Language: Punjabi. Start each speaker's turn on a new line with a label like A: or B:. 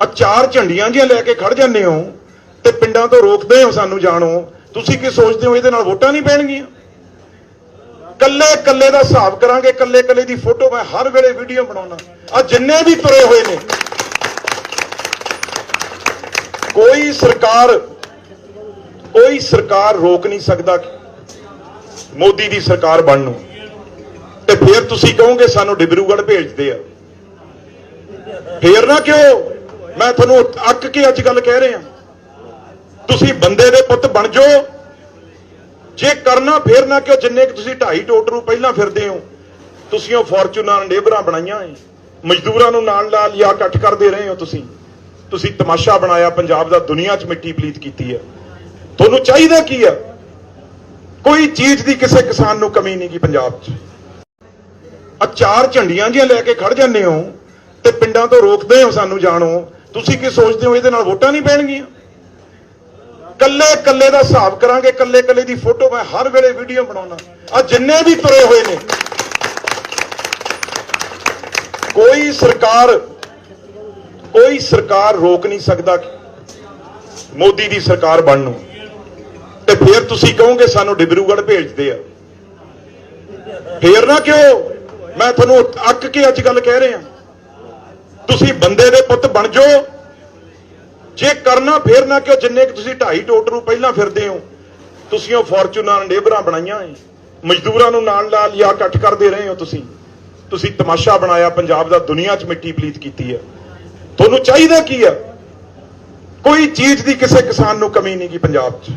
A: ਆ ਚਾਰ ਝੰਡੀਆਂ ਜੀਆਂ ਲੈ ਕੇ ਖੜ ਜਾਂਦੇ ਹੋ ਤੇ ਪਿੰਡਾਂ ਤੋਂ ਰੋਕਦੇ ਹੋ ਸਾਨੂੰ ਜਾਣੋ। ਤੁਸੀਂ ਕੀ ਸੋਚਦੇ ਹੋ ਇਹਦੇ ਨਾਲ ਵੋਟਾਂ ਨਹੀਂ ਪੈਣਗੀਆਂ? ਕੱਲੇ ਕੱਲੇ ਦਾ ਹਿਸਾਬ ਕਰਾਂਗੇ, ਕੱਲੇ ਕੱਲੇ ਦੀ ਫੋਟੋ ਮੈਂ ਹਰ ਵੇਲੇ ਵੀਡੀਓ ਬਣਾਉਣਾ ਆ ਜਿੰਨੇ ਵੀ ਤੁਰੇ ਹੋਏ ਨੇ। ਕੋਈ ਸਰਕਾਰ ਕੋਈ ਸਰਕਾਰ ਰੋਕ ਨਹੀਂ ਸਕਦਾ ਮੋਦੀ ਦੀ ਸਰਕਾਰ ਬਣਨ। ਨੂੰ ਤੇ ਫਿਰ ਤੁਸੀਂ ਕਹੋਗੇ ਸਾਨੂੰ ਡਿਬਰੂਗੜ੍ਹ ਭੇਜਦੇ ਆ। ਫੇਰ ਨਾ ਕਿਉਂ? ਮੈਂ ਤੁਹਾਨੂੰ ਅੱਕ ਕੇ ਅੱਜ ਗੱਲ ਕਹਿ ਰਿਹਾ। ਤੁਸੀਂ ਬੰਦੇ ਦੇ ਪੁੱਤ ਬਣ ਜਾਓ। ਜੇ ਕਰਨਾ ਫੇਰ ਨਾ ਕਿਉਂ? ਜਿੰਨੇ ਕਿ ਤੁਸੀਂ ਢਾਈ ਟੋਟਰੂ ਪਹਿਲਾਂ ਫਿਰਦੇ ਹੋ, ਤੁਸੀਂ ਉਹ ਫੋਰਚੂਨਰ ਨੇਬਰਾਂ ਬਣਾਈਆਂ ਏ ਮਜ਼ਦੂਰਾਂ ਨੂੰ ਨਾਲ ਨਾਲ ਲਿਆ ਇਕੱਠ ਕਰਦੇ ਰਹੇ ਹੋ ਤੁਸੀਂ। ਤੁਸੀਂ ਤਮਾਸ਼ਾ ਬਣਾਇਆ, ਪੰਜਾਬ ਦਾ ਦੁਨੀਆ 'ਚ ਮਿੱਟੀ ਪਲੀਤ ਕੀਤੀ ਹੈ। ਤੁਹਾਨੂੰ ਚਾਹੀਦਾ ਕੀ ਆ ਕੋਈ ਚੀਜ਼ ਦੀ ਕਿਸੇ ਕਿਸਾਨ ਨੂੰ ਕਮੀ ਨਹੀਂ ਗੀ ਪੰਜਾਬ 'ਚ। ਆ ਚਾਰ ਝੰਡੀਆਂ ਜੀਆਂ ਲੈ ਕੇ ਖੜ ਜਾਂਦੇ ਹੋ ਤੇ ਪਿੰਡਾਂ ਤੋਂ ਰੋਕਦੇ ਹੋ ਸਾਨੂੰ ਜਾਣੋ। ਤੁਸੀਂ ਕੀ ਸੋਚਦੇ ਹੋ ਇਹਦੇ ਨਾਲ ਵੋਟਾਂ ਨਹੀਂ ਪੈਣਗੀਆਂ? ਕੱਲੇ ਕੱਲੇ ਦਾ ਹਿਸਾਬ ਕਰਾਂਗੇ, ਕੱਲੇ ਕੱਲੇ ਦੀ ਫੋਟੋ, ਮੈਂ ਹਰ ਵੇਲੇ ਵੀਡੀਓ ਬਣਾਉਣਾ ਆ ਜਿੰਨੇ ਵੀ ਤੁਰੇ ਹੋਏ ਨੇ, ਕੋਈ ਸਰਕਾਰ ਕੋਈ ਸਰਕਾਰ ਰੋਕ ਨਹੀਂ ਸਕਦਾ ਮੋਦੀ ਦੀ ਸਰਕਾਰ ਬਣਨ ਨੂੰ। ਤੇ ਫਿਰ ਤੁਸੀਂ ਕਹੋਗੇ ਸਾਨੂੰ ਡਿਬਰੂਗੜ੍ਹ ਭੇਜਦੇ ਆ। ਫੇਰ ਨਾ ਕਿਉਂ? ਮੈਂ ਤੁਹਾਨੂੰ ਅੱਕ ਕੇ ਅੱਜ ਗੱਲ ਕਹਿ ਰਿਹਾ। ਤੁਸੀਂ ਬੰਦੇ ਦੇ ਪੁੱਤ ਬਣ ਜਾਓ। ਜੇ ਕਰਨਾ ਫੇਰ ਨਾ ਕਿਉਂ? ਜਿੰਨੇ ਕਿ ਤੁਸੀਂ ਢਾਈ ਟੋਟਰੂ ਪਹਿਲਾਂ ਫਿਰਦੇ ਹੋ, ਤੁਸੀਂ ਉਹ ਫੋਰਚੂਨਰ ਲੇਬਰਾਂ ਬਣਾਈਆਂ ਏ ਮਜ਼ਦੂਰਾਂ ਨੂੰ ਨਾਲ ਨਾਲ ਲਿਆ ਇਕੱਠ ਕਰਦੇ ਰਹੇ ਹੋ ਤੁਸੀਂ। ਤੁਸੀਂ ਤਮਾਸ਼ਾ ਬਣਾਇਆ, ਪੰਜਾਬ ਦਾ ਦੁਨੀਆ 'ਚ ਮਿੱਟੀ ਪਲੀਤ ਕੀਤੀ ਹੈ ਤੁਹਾਨੂੰ ਚਾਹੀਦਾ ਕੀ ਆ ਕੋਈ ਚੀਜ਼ ਦੀ ਕਿਸੇ ਕਿਸਾਨ ਨੂੰ ਕਮੀ ਨਹੀਂ ਗੀ ਪੰਜਾਬ 'ਚ।